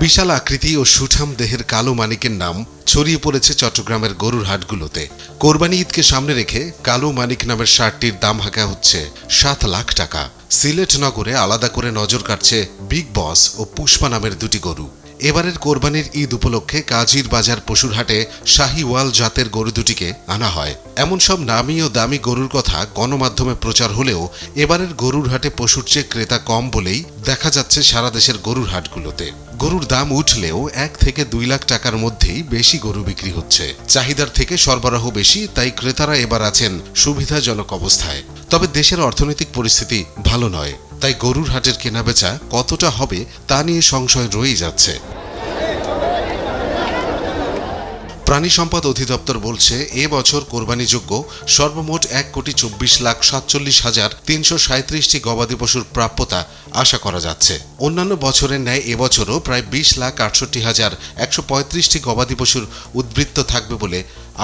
বিশাল আকৃতি ও সুঠাম দেহের কালো মানিকের নাম ছড়িয়ে পড়েছে চট্টগ্রামের গরুর হাটগুলোতে। কোরবানি ঈদকে সামনে রেখে কালো মানিক নামের শার্টটির দাম হাঁকা হচ্ছে সাত লাখ টাকা। সিলেট নগরে আলাদা করে নজর কাটছে বিগ বস ও পুষ্পা নামের দুটি গরু। এবারের কোরবানির ঈদ উপলক্ষে কাজির বাজার পশুর হাটে শাহিওয়াল জাতের গরু দুটিকে আনা হয়। এমন সব নামি ও দামি গরুর কথা গণমাধ্যমে প্রচার হলেও এবারের গরুর হাটে পশুর চেয়ে ক্রেতা কম বলেই দেখা যাচ্ছে সারা দেশের গরুর হাটগুলোতে। গরুর দাম উঠলেও এক থেকে দুই লাখ টাকার মধ্যেই বেশি গরু বিক্রি হচ্ছে। চাহিদার থেকে সরবরাহ বেশি, তাই ক্রেতারা এবার আছেন সুবিধাজনক অবস্থায়। তবে দেশের অর্থনৈতিক পরিস্থিতি ভালো নয়। তাই গরুর হাটের কেনাবেচা কতটা হবে তা নিয়ে সংশয় রয়েই যাচ্ছে। প্রাণী সম্পদ অধিদপ্তর বলছে, এ বছর কোরবানিযোগ্য সর্বমোট এক কোটি চব্বিশ লাখ সাতচল্লিশ হাজার তিনশো সাঁত্রিশটি গবাদি পশুর প্রাপ্যতা আশা করা যাচ্ছে। অন্যান্য বছরের ন্যায় এবছরও প্রায় বিশ লাখ আটষট্টি হাজার একশো পঁয়ত্রিশটি গবাদি পশুর উদ্বৃত্ত থাকবে বলে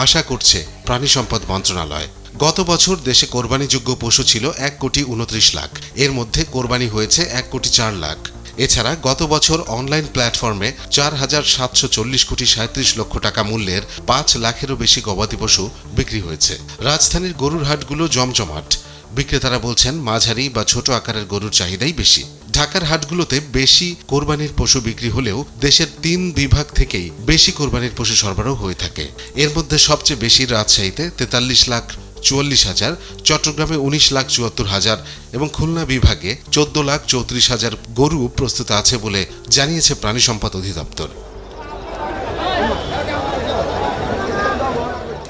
আশা করছে প্রাণী সম্পদ মন্ত্রণালয়। গত বছর দেশে কোরবানিযোগ্য পশু ছিল এক কোটি উনত্রিশ লাখ। এর মধ্যে কোরবানি হয়েছে এক কোটি চার লাখ। এছাড়া গত বছর অনলাইন প্ল্যাটফর্মে চার হাজার সাতশো চল্লিশ কোটি সাঁত্রিশ লক্ষ টাকা মূল্যের পাঁচ লাখেরও বেশি গবাদি পশু বিক্রি হয়েছে। রাজধানীর গরুর হাটগুলো জমজমাট। বিক্রেতারা বলছেন, মাঝারি বা ছোট আকারের গরুর চাহিদাই বেশি। ঢাকার হাটগুলোতে বেশি কোরবানির পশু বিক্রি হলেও দেশের তিন বিভাগ থেকেই বেশি কোরবানির পশু সরবরাহ হয়ে থাকে। এর মধ্যে সবচেয়ে বেশি রাজশাহীতে তেতাল্লিশ লাখ চুয়াল্লিশ হাজার, চট্টগ্রামে উনিশ লাখ চুয়াত্তর হাজার এবং খুলনা বিভাগে চোদ্দ লাখ চৌত্রিশ হাজার গরু প্রস্তুত আছে বলে জানিয়েছে প্রাণী সম্পদ অধিদপ্তর।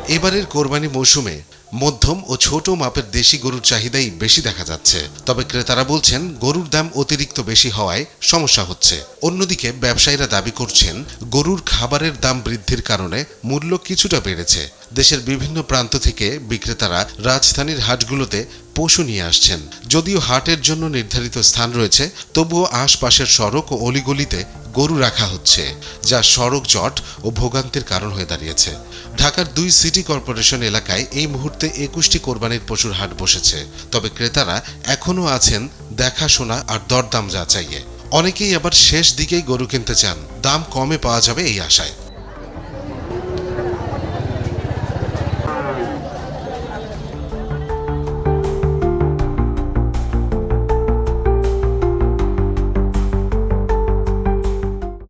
এবারের কোরবানি মৌসুমে মধ্যম ও ছোট মাপের দেশি গরুর চাহিদাই বেশি দেখা যাচ্ছে। তবে ক্রেতারা বলছেন, গরুর দাম অতিরিক্ত বেশি হওয়ায় সমস্যা হচ্ছে। অন্যদিকে ব্যবসায়ীরা দাবি করছেন, গরুর খাবারের দাম বৃদ্ধির কারণে মূল্য কিছুটা বেড়েছে। দেশের বিভিন্ন প্রান্ত থেকে বিক্রেতারা রাজধানীর হাটগুলোতে পশু নিয়ে আসছেন। যদিও হাটের জন্য নির্ধারিত স্থান রয়েছে, তবুও আশপাশের সড়ক ও অলিগলিতে গরু রাখা হচ্ছে, যা সড়ক জট ও ভোগান্তির কারণ হয়ে দাঁড়িয়েছে। ঢাকার দুই সিটি কর্পোরেশন এলাকায় এই মুহূর্তে একুশটি কোরবানির পশুর হাট বসেছে, তবে ক্রেতারা এখনও আছেন দেখাশোনা আর দরদাম যাচাইয়ে। অনেকেই আবার শেষ দিকেই গরু কিনতে চান, দাম কমে পাওয়া যাবে এই আশায়।